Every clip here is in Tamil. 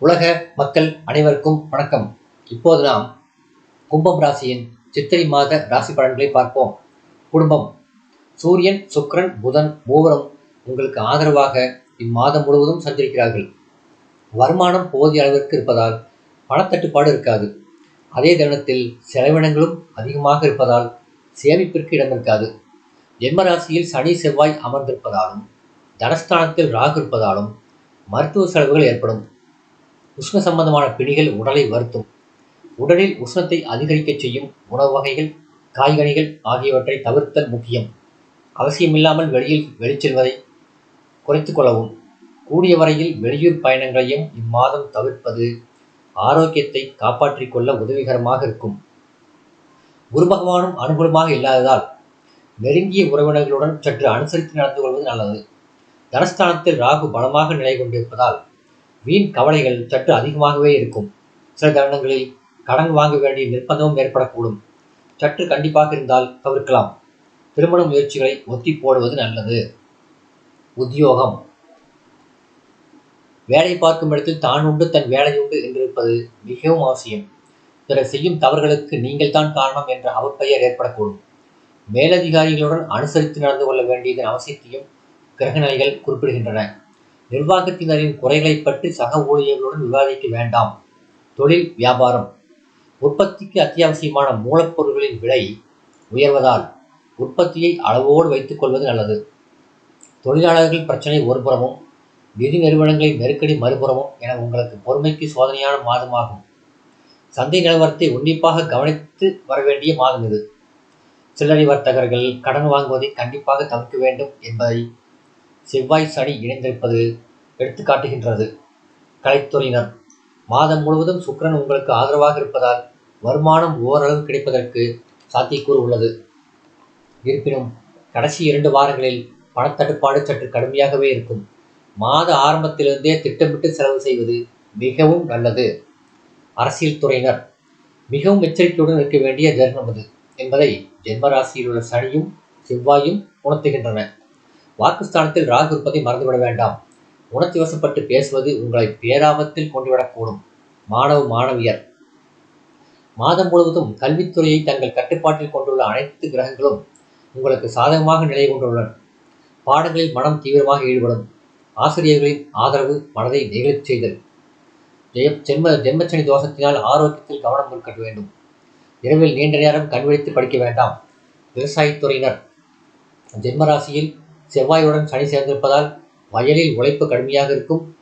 உலக மக்கள் அனைவருக்கும் வணக்கம். இப்போது நாம் கும்பம் ராசியின் சித்திரை மாத ராசி பலன்களை பார்ப்போம். குடும்பம். சூரியன் சுக்ரன் புதன் மூவரும் உங்களுக்கு ஆதரவாக இம்மாதம் முழுவதும் சந்திருக்கிறார்கள் வருமானம் போதிய அளவிற்கு இருப்பதால் பணத்தட்டுப்பாடு இருக்காது. அதே தருணத்தில் செலவினங்களும் அதிகமாக இருப்பதால் சேமிப்பிற்கு இடம் இருக்காது. ஜென்ம ராசியில் சனி செவ்வாய் அமர்ந்திருப்பதாலும் தனஸ்தானத்தில் ராகு இருப்பதாலும் மருத்துவ செலவுகள் ஏற்படும். உஷ்ண சம்பந்தமான பிணிகள் உடலை வருத்தும். உடலில் உஷ்ணத்தை அதிகரிக்கச் செய்யும் உணவு வகைகள் காய்கனிகள் ஆகியவற்றை தவிர்த்தல் முக்கியம். அவசியமில்லாமல் வெளியில் வெளிச்செல்வதை குறைத்து கொள்ளவும். கூடிய வரையில் வெளியூர் பயணங்களையும் இம்மாதம் தவிர்ப்பது ஆரோக்கியத்தை காப்பாற்றிக் கொள்ள உதவிகரமாக இருக்கும். குரு பகவானும் அனுகூலமாக இல்லாததால் நெருங்கிய உறவினர்களுடன் சற்று அனுசரித்து நடந்து கொள்வது நல்லது. தனஸ்தானத்தில் ராகு பலமாக நிலை கொண்டிருப்பதால் வீண் கவலைகள் சற்று அதிகமாகவே இருக்கும். சில தருணங்களில் கடன் வாங்க வேண்டிய நிர்பந்தமும் ஏற்படக்கூடும். சற்று கண்டிப்பாக இருந்தால் தவிர்க்கலாம். திருமண முயற்சிகளை ஒத்தி போடுவது நல்லது. உத்தியோகம். வேலை பார்க்கும் இடத்தில் தான் உண்டு தன் வேலை உண்டு என்றிருப்பது மிகவும் அவசியம். பிறர் செய்யும் தவறுகளுக்கு நீங்கள் தான் காரணம் என்ற அவப்பெயர் ஏற்படக்கூடும். மேலதிகாரிகளுடன் அனுசரித்து நடந்து கொள்ள வேண்டியதன் அவசியத்தையும் கிரகநிலைகள் குறிப்பிடுகின்றன. நிர்வாகத்தினரின் குறைகளை பற்றி சக ஊழியர்களுடன் விவாதிக்க வேண்டாம். தொழில் வியாபாரம். உற்பத்திக்கு அத்தியாவசியமான மூலப்பொருட்களின் விலை உயர்வதால் உற்பத்தியை அளவோடு வைத்துக்கொள்வது நல்லது. தொழிலாளர்கள் பிரச்சனை ஒருபுறமும் நிதி நிறுவனங்களின் நெருக்கடி மறுபுறமும் என உங்களுக்கு பொறுமைக்கு சோதனையான மாதமாகும். சந்தை நிலவரத்தை உன்னிப்பாக கவனித்து வர வேண்டிய மாதம் இது. சில்லறை வர்த்தகர்கள் கடன் வாங்குவதை கண்டிப்பாக தவிர்க்க வேண்டும் என்பதை செவ்வாய் சனி இணைந்திருப்பது எடுத்துக்காட்டுகின்றது கலைத்துறையினர் மாதம் முழுவதும் சுக்கரன் உங்களுக்கு ஆதரவாக இருப்பதால் வருமானம் ஓரளவு கிடைப்பதற்கு சாத்தியக்கூறு உள்ளது. இருப்பினும் கடைசி இரண்டு வாரங்களில் பணத்தட்டுப்பாடு சற்று கடுமையாகவே இருக்கும். மாத ஆரம்பத்திலிருந்தே திட்டமிட்டு செலவு செய்வது மிகவும் நல்லது. அரசியல் துறையினர் மிகவும் எச்சரிக்கையுடன் இருக்க வேண்டிய தருணம் அது என்பதை ஜென்மராசியில் உள்ள சனியும் செவ்வாயும் உணர்த்துகின்றன. வாக்குஸ்தானத்தில் ராகு இருப்பதை மறந்துவிட வேண்டாம். உணர்ச்சி வசப்பட்டு பேசுவது உங்களை பேராபத்தில் கொண்டுவிடக்கூடும். மாணவ மாணவியர். மாதம் முழுவதும் கல்வித்துறையை தங்கள் கட்டுப்பாட்டில் கொண்டுள்ள அனைத்து கிரகங்களும் உங்களுக்கு சாதகமாக நிலை கொண்டுள்ளன. பாடங்களில் மனம் தீவிரமாக ஈடுபடும். ஆசிரியர்களின் ஆதரவு மனதை நெகிழச் செய்தல். ஜெய ஜென்ம ஜென்மச்சனி தோஷத்தினால் ஆரோக்கியத்தில் கவனம் இருக்க வேண்டும். இரவில் நீண்ட நேரம் கண்விழித்து படிக்க வேண்டாம். விவசாயத்துறையினர் ஜென்மராசியில் செவ்வாயுடன் சனி சேர்ந்திருப்பதால் வயலில் உழைப்பு கடுமையாக இருக்கும்.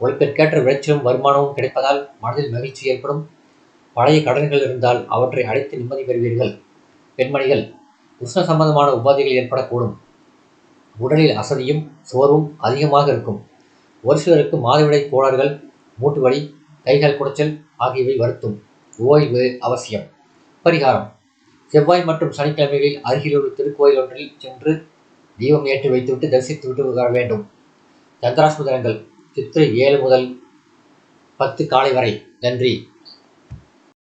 உழைப்பிற்கேற்ற விளைச்சலும் வருமானமும் கிடைப்பதால் மனதில் மகிழ்ச்சி ஏற்படும். பழைய கடன்கள் இருந்தால் அவற்றை அடைத்து நிம்மதி பெறுவீர்கள். பெண்மணிகள் உஷ்ண சம்பந்தமான உபாதைகள் ஏற்படக்கூடும். உடலில் அசதியும் சோர்வும் அதிகமாக இருக்கும். ஒரு சிலருக்கு மாதவிடை கோளாறுகள் மூட்டு வலி கைகால் குடைச்சல் ஆகியவை வருத்தும். ஓய்வு அவசியம். பரிகாரம். செவ்வாய் மற்றும் சனிக்கிழமைகளில் அருகிலுள்ள திருக்கோயில் ஒன்றில் சென்று தீபம் ஏற்றி வைத்துவிட்டு தரிசித்து விட்டு வர வேண்டும். சந்திராஸ்மதனங்கள் சித்திரை ஏழு முதல் பத்து காலை வரை. நன்றி.